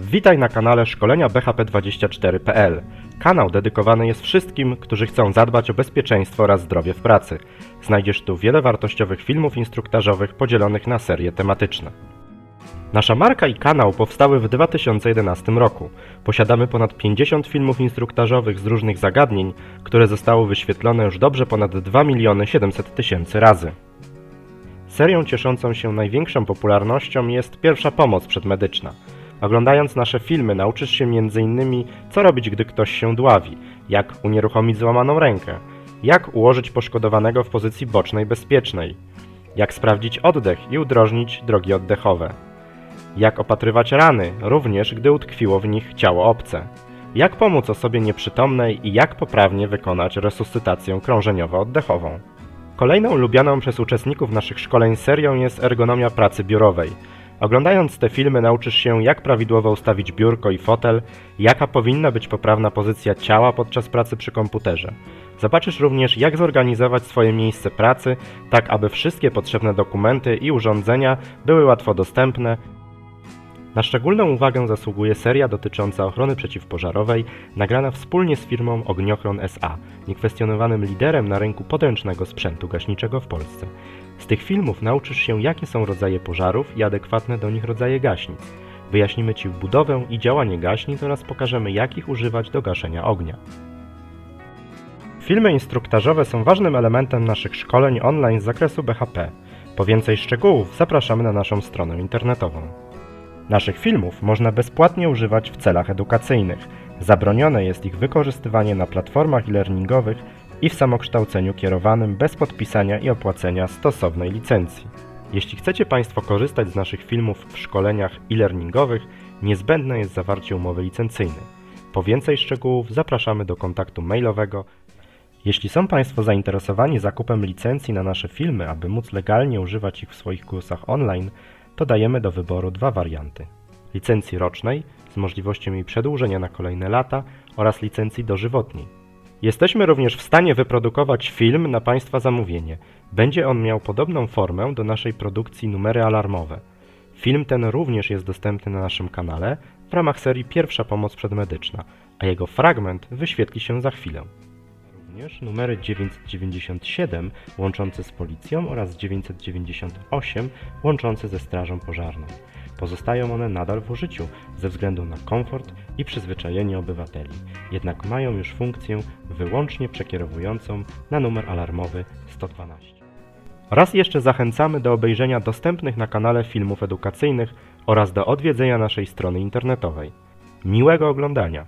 Witaj na kanale szkolenia BHP24.pl. Kanał dedykowany jest wszystkim, którzy chcą zadbać o bezpieczeństwo oraz zdrowie w pracy. Znajdziesz tu wiele wartościowych filmów instruktażowych podzielonych na serie tematyczne. Nasza marka i kanał powstały w 2011 roku. Posiadamy ponad 50 filmów instruktażowych z różnych zagadnień, które zostały wyświetlone już dobrze ponad 2 miliony 700 tysięcy razy. Serią cieszącą się największą popularnością jest pierwsza pomoc przedmedyczna. Oglądając nasze filmy nauczysz się m.in. co robić, gdy ktoś się dławi, jak unieruchomić złamaną rękę, jak ułożyć poszkodowanego w pozycji bocznej bezpiecznej, jak sprawdzić oddech i udrożnić drogi oddechowe, jak opatrywać rany, również gdy utkwiło w nich ciało obce, jak pomóc osobie nieprzytomnej i jak poprawnie wykonać resuscytację krążeniowo-oddechową. Kolejną lubianą przez uczestników naszych szkoleń serią jest ergonomia pracy biurowej. Oglądając te filmy nauczysz się, jak prawidłowo ustawić biurko i fotel, jaka powinna być poprawna pozycja ciała podczas pracy przy komputerze. Zobaczysz również, jak zorganizować swoje miejsce pracy, tak aby wszystkie potrzebne dokumenty i urządzenia były łatwo dostępne. Na szczególną uwagę zasługuje seria dotycząca ochrony przeciwpożarowej, nagrana wspólnie z firmą Ogniochron SA, niekwestionowanym liderem na rynku podręcznego sprzętu gaśniczego w Polsce. Z tych filmów nauczysz się, jakie są rodzaje pożarów i adekwatne do nich rodzaje gaśnic. Wyjaśnimy Ci budowę i działanie gaśnic oraz pokażemy, jak ich używać do gaszenia ognia. Filmy instruktażowe są ważnym elementem naszych szkoleń online z zakresu BHP. Po więcej szczegółów zapraszamy na naszą stronę internetową. Naszych filmów można bezpłatnie używać w celach edukacyjnych. Zabronione jest ich wykorzystywanie na platformach e-learningowych i w samokształceniu kierowanym bez podpisania i opłacenia stosownej licencji. Jeśli chcecie Państwo korzystać z naszych filmów w szkoleniach e-learningowych, niezbędne jest zawarcie umowy licencyjnej. Po więcej szczegółów zapraszamy do kontaktu mailowego. Jeśli są Państwo zainteresowani zakupem licencji na nasze filmy, aby móc legalnie używać ich w swoich kursach online, to dajemy do wyboru dwa warianty. Licencji rocznej z możliwością jej przedłużenia na kolejne lata oraz licencji dożywotniej. Jesteśmy również w stanie wyprodukować film na Państwa zamówienie. Będzie on miał podobną formę do naszej produkcji numery alarmowe. Film ten również jest dostępny na naszym kanale w ramach serii Pierwsza Pomoc Przedmedyczna, a jego fragment wyświetli się za chwilę. Również numery 997 łączące z policją oraz 998 łączące ze strażą pożarną. Pozostają one nadal w użyciu ze względu na komfort i przyzwyczajenie obywateli, jednak mają już funkcję wyłącznie przekierowującą na numer alarmowy 112. Raz jeszcze zachęcamy do obejrzenia dostępnych na kanale filmów edukacyjnych oraz do odwiedzenia naszej strony internetowej. Miłego oglądania!